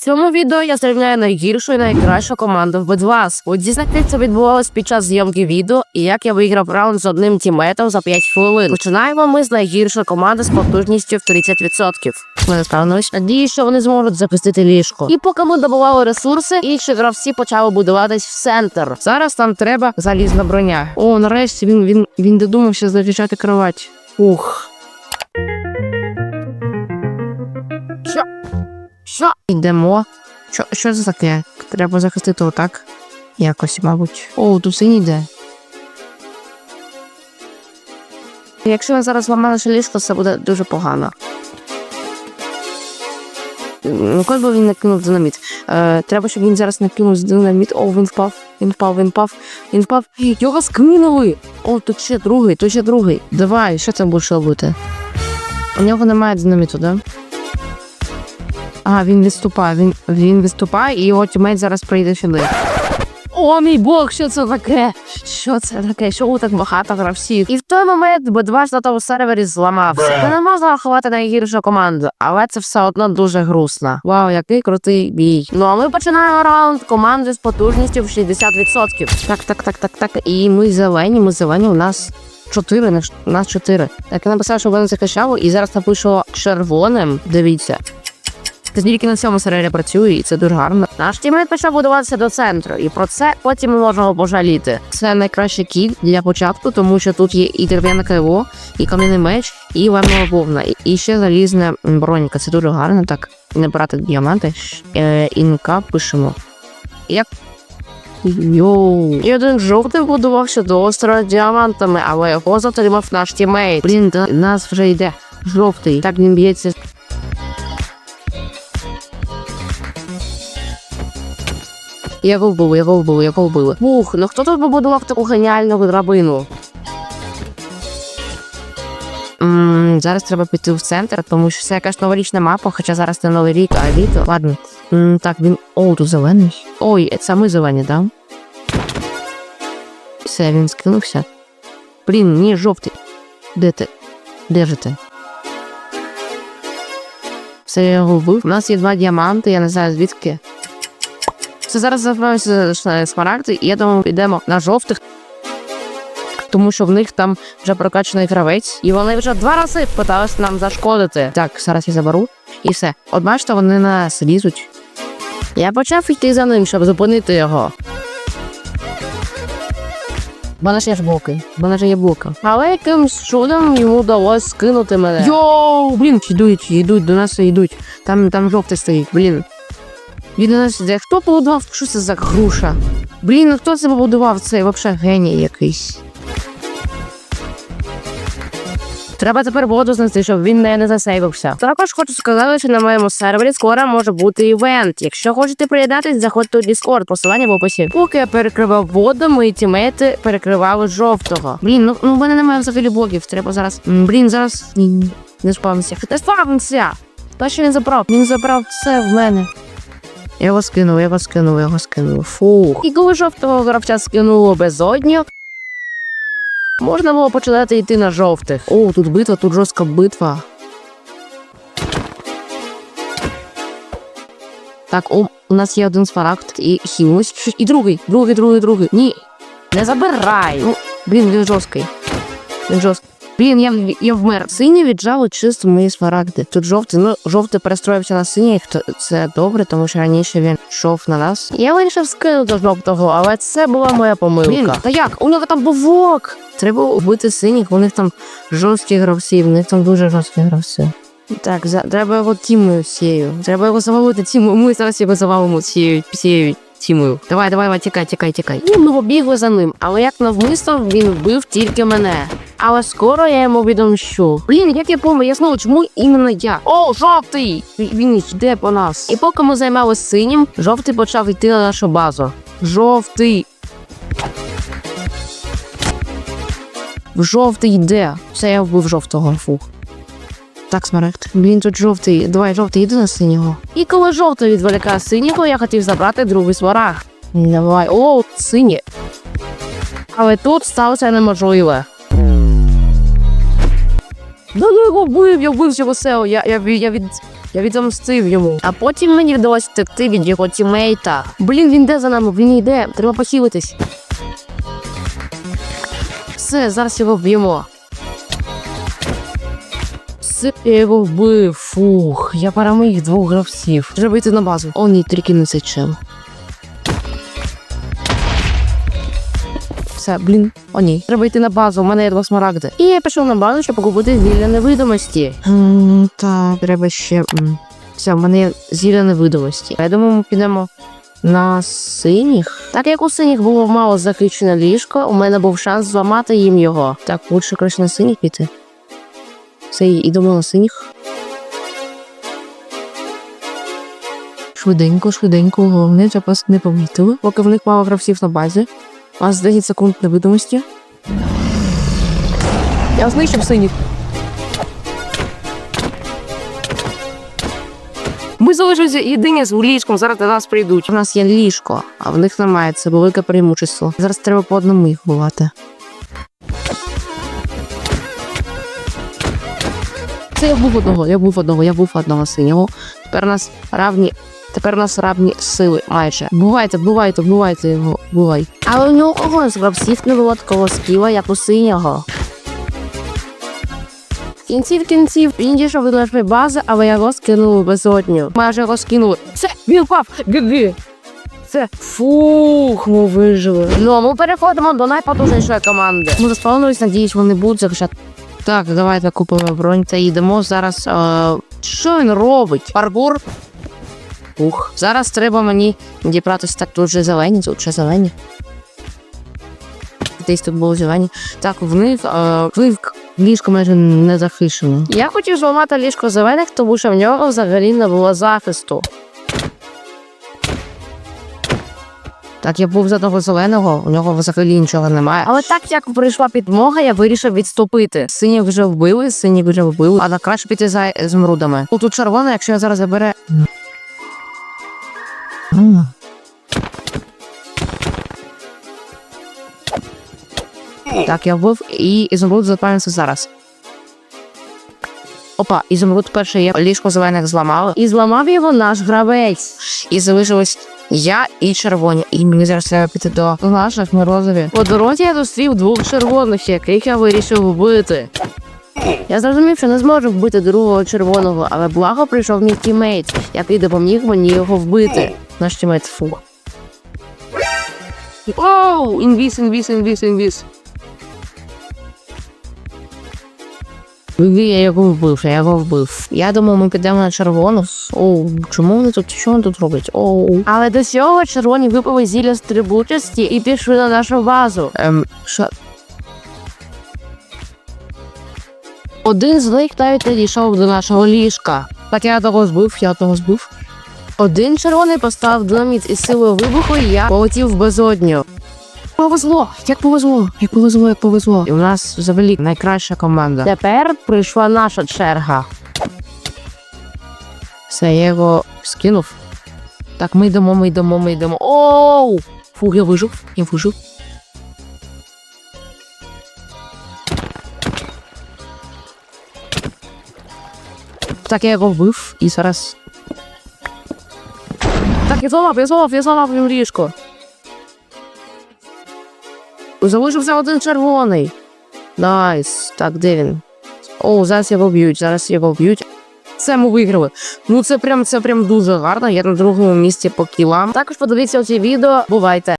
цьому відео я зрівняю найгіршу і найкращу команду в Бедвас. У дізнатися це відбувалось під час зйомки відео, і як я виграв раунд з одним тімейтом за 5 хвилин. Починаємо ми з найгіршої команди з потужністю в 30%. Ми справились. Надію, що вони зможуть захистити ліжко. І поки ми добували ресурси, інші гравці почали будуватись в центр. Зараз нам треба залізна броня. О, нарешті він він він додумався захищати кровать. Ух. Що? Йдемо. Що, що це таке? Треба захистити отак. Якось, мабуть. О, тут синій йде. Якщо він зараз ламає наше ліжко, це буде дуже погано. Ну, коли би він накинув динаміт. Е, треба, щоб він зараз накинув динаміт. О, він впав, він впав, він впав, він впав. Його скинули! О, тут ще другий, тут ще другий. Давай, що це будеш робити? У нього немає динаміту, да? А, він відступає. Він, він відступає, і його тімейт зараз прийде сюди. О, мій Бог, що це таке? Що це таке? Чому так багато гравців? І в той момент Б2 на тому сервері зламався. Це не можна рахувати найгіршу команду, але це все одно дуже грустно. Вау, який крутий бій. Ну а ми починаємо раунд команди з потужністю в 60%. Так, так, так, так, так. І ми зелені, ми зелені, у нас. Чотири, нас чотири. Так, я написав, що вони захищали, і зараз напишу червоним. Дивіться. Тільки на цьому сервері працює, і це дуже гарно. Наш тімейт почав будуватися до центру, і про це потім можемо пожаліти. Це найкращий кіт для початку, тому що тут є і дерев'яне криво, і кам'яний меч, і лемова вовна, і- ще залізна м, броніка. Це дуже гарно, так не брати діаманти. Е, інка пишемо. Як. Йоу. І один жовтий будувався до острова діамантами, але його затримав наш тімейт. Блін, до нас вже йде жовтий. Так він б'ється Його вбили, його вбили, його вбили. Ух, ну хто тут побудував таку геніальну драбину? М, зараз треба піти в центр, тому що це якась новорічна мапа, хоча зараз не новий рік, а літо. Ладно. М, так, він. О, зелений. Ой, це ми зелені, да? Все, він скинувся. Блін, ні, жовтий. Де ти? Де ж ти? Все я його вбив. У нас є два діаманти, я не знаю звідки. Це зараз забираємося смарагди, і я думаю, підемо на жовтих. Тому що в них там вже прокачаний гравець, і вони вже два рази питались нам зашкодити. Так, зараз я заберу і все. От бачите, вони нас лізуть. Я почав йти за ним, щоб зупинити його. В мене ж є ж блоки. В мене ж є блоки. Але якимсь чудом йому вдалося скинути мене. Йоу, блін, йдуть, йдуть, до нас йдуть. Там, там жовтий стоїть, блін. Він у нас іде. Хто побудував? Що це за груша? Блін, ну хто це побудував? Це взагалі геній якийсь. Треба тепер воду знайти, щоб він не, не засейвився. Також хочу сказати, що на моєму сервері скоро може бути івент. Якщо хочете приєднатись, заходьте у Discord, посилання в описі. Поки я перекривав воду, мої тімейти перекривали жовтого. Блін, ну, ну в мене немає взагалі блоків. Треба зараз. Блін, зараз не спавнився. Не спавнився! Та що він забрав? Він забрав це в мене. Я його скинув, я його скинув, я його скинув. Фух. І коли жовтого гравця скинуло безодню, можна було починати йти на жовтих. О, тут битва, тут жорстка битва. Так, о, у нас є один смарагд і хімусь. І другий, другий, другий, другий. Ні. Не забирай. Ну, блін, він жорсткий. Він жорсткий. Блін, я, я вмер. Синій віджали чисто мої смарагди. Тут жовтий, ну жовтий перестроївся на синій, це добре, тому що раніше він йшов на нас. Я вирішив скинути жовтого, але це була моя помилка. Блін, та як? У нього там був вок! Треба вбити синіх, у них там жорсткі гравці, в них там дуже жорсткі гравці. Так, за, треба його тімою всією. Треба його завалити тімою. Ми зараз його завалимо цією всією тімою. Давай, давай, давай, тікай, тікай, тікай. І ми побігли за ним, але як навмисно він вбив тільки мене. Але скоро я йому відомщу. Блін, як я помню, чому іменно я? О, жовтий! Він йде по нас. І поки ми займалися синім, жовтий почав йти на нашу базу. Жовтий. Жовтий йде. Все, я вбив жовтого. Фух. Так, смарагд. Він тут жовтий. Давай, жовтий, йди на синього. І коли жовтий відволікає синього, я хотів забрати другий смарагд. Давай. О, синє. Але тут сталося неможливе. Да ну його вбив, я вбив цього сео. Я, я, я від Я відомстив йому. А потім мені вдалося втекти від його тімейта. Блін, він йде за нами, він йде. Треба похилитись. Все, зараз його вб'ємо. Все, я його вбив. Фух, я переміг двох гравців. Треба йти на базу. О, ні, тільки не цей Все, блін, о ні. Треба йти на базу, у мене є два смарагди. І я пішов на базу, щоб купити зілля невидимості. Так, треба ще. м, Все, в мене є зілля невидимості. Я думаю, ми підемо на синіх. Так як у синіх було мало захищене ліжко, у мене був шанс зламати їм його. Так, лучше краще на синіх піти. Все, ідемо на синіх. Швиденько, швиденько, головне, щоб вас не помітили. Поки в них мало гравців на базі. У вас 10 секунд невидимості. Я знищив синіх. Ми залишилися єдині з ліжком, зараз до нас прийдуть. У нас є ліжко, а в них немає. Це велике преимущество. Зараз треба по одному їх бувати. Це я був одного, я був одного, я був одного синього. Тепер у нас равні. Тепер у нас равні сили майже. Бувайте, бувайте, бувайте його, бувай. Але у нього з гравців не було такого скіла, як у синього. В кінці в кінців він дійшов до нашої бази, але його скинули безодню. Майже його скинули. Все, він впав! Гі-гі! Це фух, ми вижили. Ну, а ми переходимо до найпотужнішої команди. Ми заспавнились, надіюсь, вони будуть захищати. Так, давайте купимо бронь та їдемо. Зараз. Е... Що він робить? Паркур? Ух. Зараз треба мені дібратися. Так, тут вже зелені, тут вже зелені. Десь тут були зелені. Так, в них, е... в ліжко майже не захищено. Я хотів зламати ліжко зелених, тому що в нього взагалі не було захисту. Так, я був за того зеленого, у нього взагалі нічого немає. Але так як прийшла підмога, я вирішив відступити. Синіх вже вбили, синіх вже вбили, а на краще піти за змрудами. О, Тут червона, якщо я зараз забере. Так, я вбив і ізумруд запалюється зараз. Опа, ізумруд перший є ліжко зелених зламали. І зламав його наш гравець. І залишилось я і червоні. І мені зараз треба піти до наших морозові. По дорозі я зустрів двох червоних, яких я вирішив вбити. Я зрозумів, що не зможу вбити другого червоного, але благо прийшов мій тімейт, який допоміг мені його вбити. Наш тімейт фу. Оу! Інвіз, інвіз, інвіз, інвіз. Я його вбив, я його вбив. Я думав, ми підемо на червону. Оу, чому вони тут? Що вони тут роблять? Оу. Але до цього червоні випили зілля стрибучості і пішли на нашу базу. Ем, що? Один з них навіть не дійшов до нашого ліжка. Так я того збив, я того збив. Один червоний поставив динаміт із силою вибуху, і я полетів в безодню. Повезло, як повезло, як повезло, як повезло. І у нас взагалі найкраща команда. Тепер прийшла наша черга. Все, я його скинув. Так, ми йдемо, ми йдемо, ми йдемо. Оу! Фу, я вижив, я вижив. Так, я його вбив і зараз. Так, я зламав, я зламав, я зламав їм ліжко. Залишився один червоний. Найс. Так, де він? О, зараз його б'ють, зараз його б'ють. Це ми виграли. Ну це прям це прям дуже гарно. Я на другому місці по кілам. Також подивіться оці відео. Бувайте.